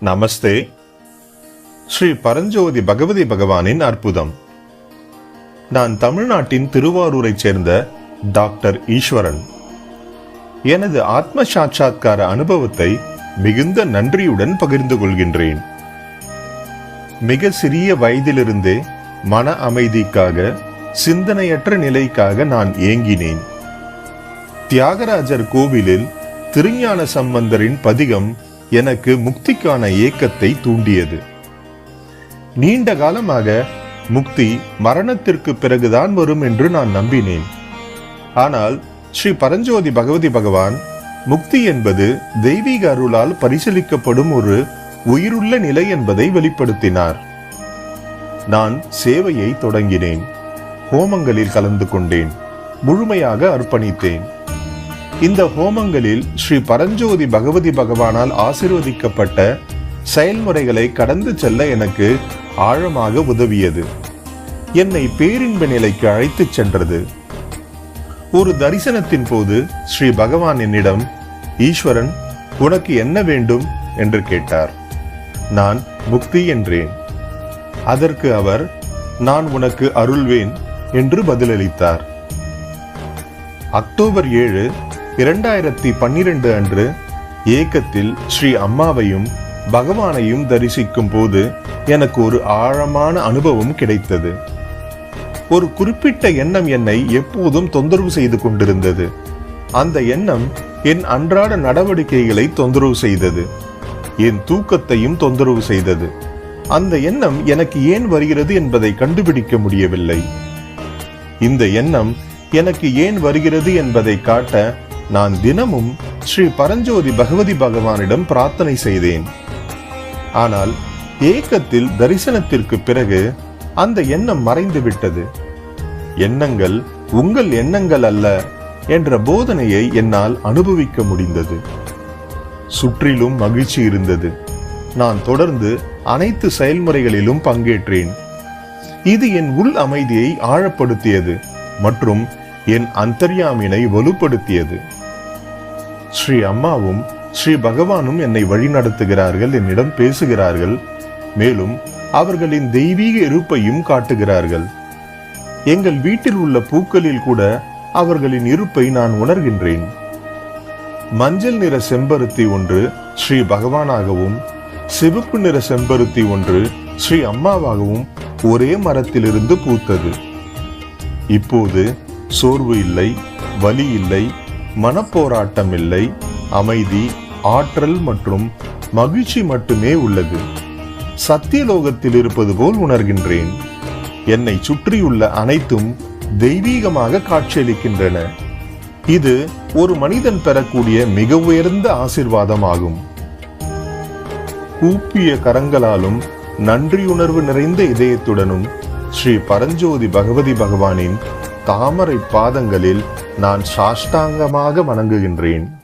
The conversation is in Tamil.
நமஸ்தே. ஸ்ரீ பரஞ்சோதி பகவதி பகவானின் அற்புதம். நான் தமிழ்நாட்டின் திருவாரூரைச் சேர்ந்த டாக்டர் ஈஸ்வரன். எனது ஆத்ம சாட்சாத்கார அனுபவத்தை மிகுந்த நன்றியுடன் பகிர்ந்து கொள்கின்றேன். மிக சிறிய வயதிலிருந்தே மன அமைதிக்காக சிந்தனையற்ற நிலைக்காக நான் ஏங்கினேன். தியாகராஜர் கோவிலில் திருஞான சம்பந்தரின் பதிகம் எனக்கு முக்திக்கான ஏக்கத்தை தூண்டியது. நீண்ட காலமாக முக்தி மரணத்திற்கு பிறகுதான் வரும் என்று நான் நம்பினேன். ஆனால் ஸ்ரீ பரஞ்சோதி பகவதி பகவான் முக்தி என்பது தெய்வீக அருளால் பரிசீலிக்கப்படும் ஒரு உயிருள்ள நிலை என்பதை வெளிப்படுத்தினார். நான் சேவையை தொடங்கினேன். ஹோமங்களில் கலந்து கொண்டேன். முழுமையாக அர்ப்பணித்தேன். இந்த ஹோமங்களில் ஸ்ரீ பரஞ்சோதி பகவதி பகவானால் ஆசிர்வதிக்கப்பட்ட செயல்முறைகளை கடந்து செல்ல எனக்கு ஆழமாக உதவியது. என்னை பேரின்ப நிலைக்கு அழைத்துச் சென்றது. ஒரு தரிசனத்தின் போது ஸ்ரீ பகவான் என்னிடம் ஈஸ்வரன் உனக்கு என்ன வேண்டும்? என்று கேட்டார். நான் முக்தி என்றேன். அதற்கு அவர் நான் உனக்கு அருள்வேன் என்று பதிலளித்தார். அக்டோபர் ஏழு இரண்டாயிரத்தி பன்னிரண்டு அன்று ஏக்கத்தில் ஸ்ரீ அம்மாவையும் பகவானையும் தரிசிக்கும் போது எனக்கு ஒரு ஆழமான அனுபவம் கிடைத்தது. ஒரு குறிப்பிட்ட எண்ணம் என்னை எப்போதும் தொந்தரவு செய்து கொண்டிருந்தது. அந்த எண்ணம் என் அன்றாட நடவடிக்கைகளை தொந்தரவு செய்தது. என் தூக்கத்தையும் தொந்தரவு செய்தது. அந்த எண்ணம் எனக்கு ஏன் வருகிறது என்பதை கண்டுபிடிக்க முடியவில்லை. இந்த எண்ணம் எனக்கு ஏன் வருகிறது என்பதை காட்ட நான் தினமும் ஸ்ரீ பரஞ்சோதி பகவதி பகவானிடம் பிரார்த்தனை செய்தேன். ஆனால் ஏக்கத்தில் தரிசனத்திற்கு பிறகு அந்த எண்ணம் மறைந்து விட்டது எண்ணங்கள் உங்கள் எண்ணங்கள் அல்ல என்ற போதனையை என்னால் அனுபவிக்க முடிந்தது. சுற்றிலும் மகிழ்ச்சி இருந்தது. நான் தொடர்ந்து அனைத்து செயல்முறைகளிலும் பங்கேற்றேன். இது என் உள் அமைதியை ஆழப்படுத்தியது மற்றும் என் அந்தர்யாமினை வலுப்படுத்தியது. ஸ்ரீ அம்மாவும் ஸ்ரீ பகவானும் என்னை வழிநடத்துகிறார்கள் என்னிடம் பேசுகிறார்கள். மேலும் அவர்களின் தெய்வீக இருப்பையும் காட்டுகிறார்கள். எங்கள் வீட்டில் உள்ள பூக்களில் கூட அவர்களின் இருப்பை நான் உணர்கின்றேன். மஞ்சள் நிற செம்பருத்தி ஒன்று ஸ்ரீ பகவானாகவும் சிவப்பு நிற செம்பருத்தி ஒன்று ஸ்ரீ அம்மாவாகவும் ஒரே மரத்திலிருந்து பூத்தது. இப்போது சோர்வு இல்லை வலி இல்லை மனப்போராட்டம் இல்லை அமைதி ஆற்றல் மற்றும் மகிழ்ச்சி மட்டுமே உள்ளது. சத்தியலோகத்தில் இருப்பது போல் உணர்கின்றேன். என்னை சுற்றியுள்ள அனைத்தும் தெய்வீகமாக காட்சியளிக்கின்றன. இது ஒரு மனிதன் பெறக்கூடிய மிக உயர்ந்த ஆசிர்வாதமாகும். கூப்பிய கரங்களாலும் நன்றியுணர்வு நிறைந்த இதயத்துடனும் ஸ்ரீ பரஞ்சோதி பகவதி பகவானின் தாமரை பாதங்களில் நான் சாஷ்டாங்கமாக வணங்குகின்றேன்.